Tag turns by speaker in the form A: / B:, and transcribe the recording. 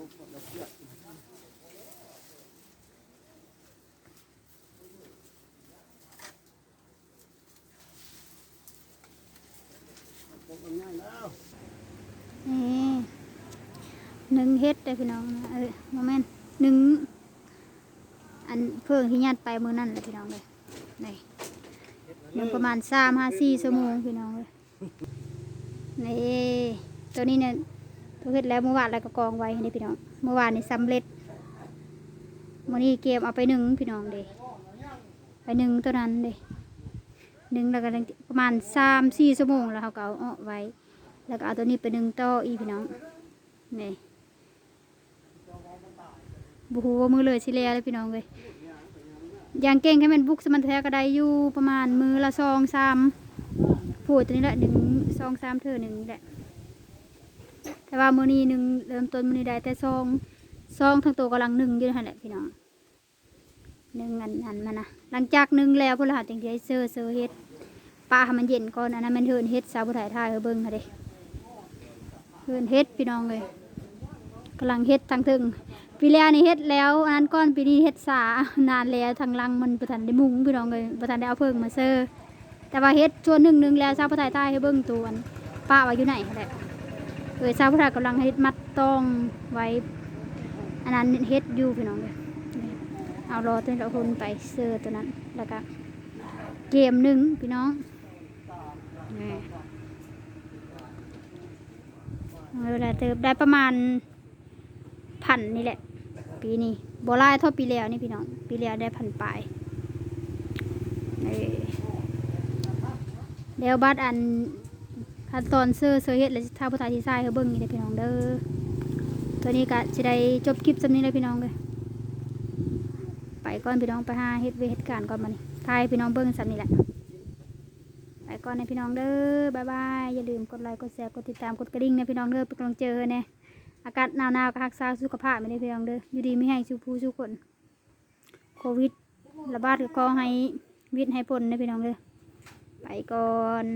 A: หนึ่งเฮ็ดเลยพี่น้องเออโมเมนหนึ่งอันเพื่งที่ยัดไปมือนั่นเลยพี่น้องเลยนี่ยังประมาณสามห้าสี่ชั่วโมงพี่น้องเลยนี่ตัวนี้เนี่ย ตัวเฮ็ดแล้วเมื่อวานแล้วก็กองไว้นี่พี่น้องเมื่อวานนี่สำเร็จมื่อนี้เกมเอาไปหนึ่งพี่น้องเด้ไปหนึ่งตัวนั้นเด้หนึ่งแล้วก็ประมาณสามสี่ชั่วโมงแล้วเขาก็เอาออกไว้ แล้วก็เอาตัวนี้ไปหนึ่งต่ออีพี่น้องนี่บูฮูว่ามือเลยสิเลียเลยพี่น้องเลยอย่างเก่งให้มันบุกสมันแท้ก็ได้อยู่ประมาณมือละซองสามพูดตัวนี้แหละหนึ่งซองสามเธอหนึ่งแหละ แต่ว่ามือนี้หนึ่งเริ่มต้นมือนี้ได้แต่ซองซองทั้งตัวกำลังหนึ่งอยู่นั่นแหละพี่น้องหนึ่งอันอันมันนะหลังจากหนึ่งแล้วพวกเราหาจังใจเซอร์เซอร์เฮ็ดปลาให้มันเย็นก่อนอันนั้นมันเฮินเฮ็ดสาวผู้ถ่ายถ่ายเฮาเบิ่งค่ะเด้เฮินเฮ็ดพี่น้องเลยกำลังเฮ็ดทางถึงปีแล้วนี่เฮ็ดแล้วอันนั้นก้อนปีนี้เฮ็ดสานานแล้วทางลังมันประทันได้มุงพี่น้องเลยประทันได้เอาเพิ่งมาเซอร์แต่ว่าเฮ็ดชวนหนึ่งหนึ่งแล้วสาวผู้ถ่ายถ่ายให้เบิ่งตัวป้าว่าอยู่ไหนค่ะแหละ เออชาวพุทธากำลังเฮ็ดมัดต้องไว้ อันนั้นเฮ็ดอยู่พี่น้องเลยเอารอตัวเราคนไปเสื้อตัวนั้นแล้วก็เกมหนึ่งพี่น้องเอาเวลาเติบได้ประมาณพันนี่แหละ ปีนี้โบราณเท่าปีแล้วนี่พี่น้อง ปีแล้วได้พันปลายเอ้ยเดี๋ยวบัดอัน ขั้นตอนเสื้อเสื้อเฮ็ดและท่าพุทธาที่ใส่เขาเบิ่งนี่เด้พี่น้องเด้อตัวนี้ก็จะได้จบคลิปสำนี้เลยพี่น้องเลยไปก่อนพี่น้องไปหาเฮ็ดเวทเหตุการก่อนมานี่ทายพี่น้องเบิ่งสำนี้แหละไปก่อนนะพี่น้องเด้อบายบายอย่าลืมกดไลค์กดแชร์กดติดตามกดกระดิ่งนะพี่น้องเด้อเป็นกำลังเจอเนี่ยอากาศหนาวๆก็รักษาสุขภาพไม่ได้พี่น้องเด้ออยู่ดีไม่ให้ชูผู้ชูคนโควิดระบาดก็ขอให้วิทย์ให้พ้นนะพี่น้องเด้อไปก่อน